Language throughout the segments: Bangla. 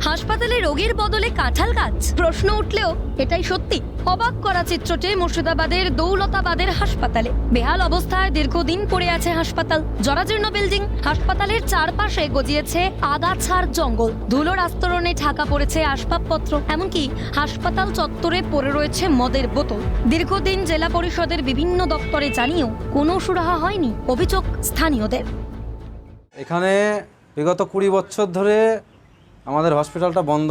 হাসপাতালে রোগীর বদলে কাঁঠাল গাছ। প্রশ্ন উঠলেও এটাই সত্যি। অবাক করা চিত্রটি মুর্শিদাবাদের দৌলতাবাদের হাসপাতালে। বেহাল অবস্থায় দীর্ঘদিন পড়ে আছে হাসপাতাল। জরাজীর্ণ বিল্ডিং। হাসপাতালের চারপাশে গজিয়েছে আগাছার জঙ্গল। ধুলোর আস্তরণে ঢাকা পড়েছে আসবাবপত্র। এমনকি হাসপাতাল চত্বরে পড়ে রয়েছে মদের বোতল। দীর্ঘদিন জেলা পরিষদের বিভিন্ন দপ্তরে জানিয়েও কোনো সুরাহা হয়নি অভিযোগ স্থানীয়দের। এখানে বিগত কুড়ি বছর ধরে আমাদের হসপিটালটা বন্ধ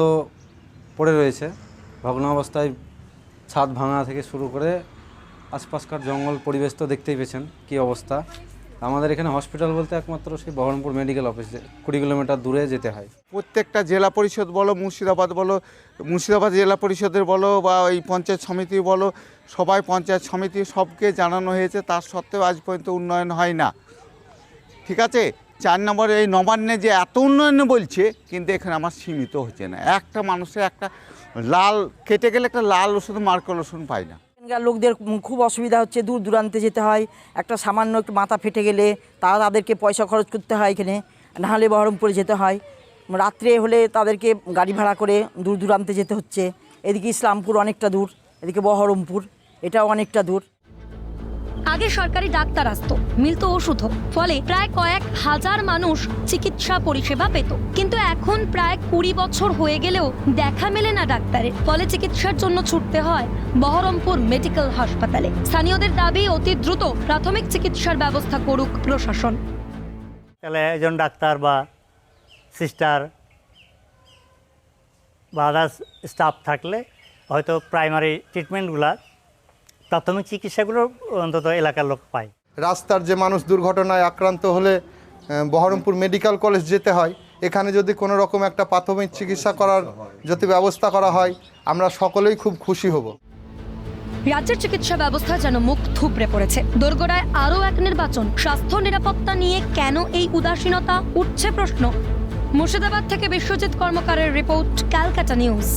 পড়ে রয়েছে। ভগ্ন অবস্থায় ছাদ ভাঙা থেকে শুরু করে আশপাশকার জঙ্গল পরিবেশ তো দেখতেই পেয়েছেন কী অবস্থা। আমাদের এখানে হসপিটাল বলতে একমাত্র সেই বহরমপুর মেডিকেল অফিসে, কুড়ি কিলোমিটার দূরে যেতে হয়। প্রত্যেকটা জেলা পরিষদ বলো, মুর্শিদাবাদ বলো, মুর্শিদাবাদ জেলা পরিষদের বলো বা ওই পঞ্চায়েত সমিতি বলো, সবাই পঞ্চায়েত সমিতি সবকে জানানো হয়েছে। তার সত্ত্বেও আজ পর্যন্ত উন্নয়ন হয় না। ঠিক আছে? চার নম্বরে এই নবান্নে যে এত উন্নয়ন বলছে, কিন্তু এখানে আমার সীমিত হচ্ছে না। একটা মানুষের একটা লাল, কেটে গেলে একটা লাল ওষুধ মার্কল ওষুধ পায় না। লোকদের খুব অসুবিধা হচ্ছে, দূর দূরান্তে যেতে হয়, একটা সামান্য একটু মাথা ফেটে গেলে তারা তাদেরকে পয়সা খরচ করতে হয় এখানে নাহলে বহরমপুরে যেতে হয়। রাত্রে হলে তাদেরকে গাড়ি ভাড়া করে দূর দূরান্তে যেতে হচ্ছে। এদিকে ইসলামপুর অনেকটা দূর, এদিকে বহরমপুর, এটাও অনেকটা দূর। আগে সরকারি ডাক্তার আসতো, মিলত ওষুধও। ফলে প্রায় কয়েক হাজার মানুষ চিকিৎসা পরিষেবা পেত। কিন্তু এখন প্রায় কুড়ি বছর হয়ে গেলেও দেখা মেলে না ডাক্তারের। ফলে চিকিৎসার জন্য ছুটতে হয় বহরমপুর মেডিকেল হাসপাতালে। স্থানীয়দের দাবি, অতি দ্রুত প্রাথমিক চিকিৎসার ব্যবস্থা করুক প্রশাসন। তাহলে একজন ডাক্তার বা সিস্টার বা আদার্স স্টাফ থাকলে হয়তো প্রাইমারি ট্রিটমেন্টগুলো প্রাথমিক চিকিৎসাগুলো অন্তত এলাকার লোক পায়। রাস্তার যে মানুষ দুর্ঘটনায় আক্রান্ত হলে বহরমপুর মেডিকেল কলেজ যেতে হয়। এখানে যদি কোনো রকম একটা প্রাথমিক চিকিৎসা করার যদি ব্যবস্থা করা হয় আমরা সকলেই খুব খুশি হব। রাজ্যের চিকিৎসা ব্যবস্থা যেন মুখ থুবড়ে পড়েছে। দোরগোড়ায় আরও এক নির্বাচন। স্বাস্থ্য নিরাপত্তা নিয়ে কেন এই উদাসীনতা? উঠছে প্রশ্ন। মুর্শিদাবাদ থেকে বিশ্বজিৎ কর্মকারের রিপোর্ট ক্যালকাটা নিউজ।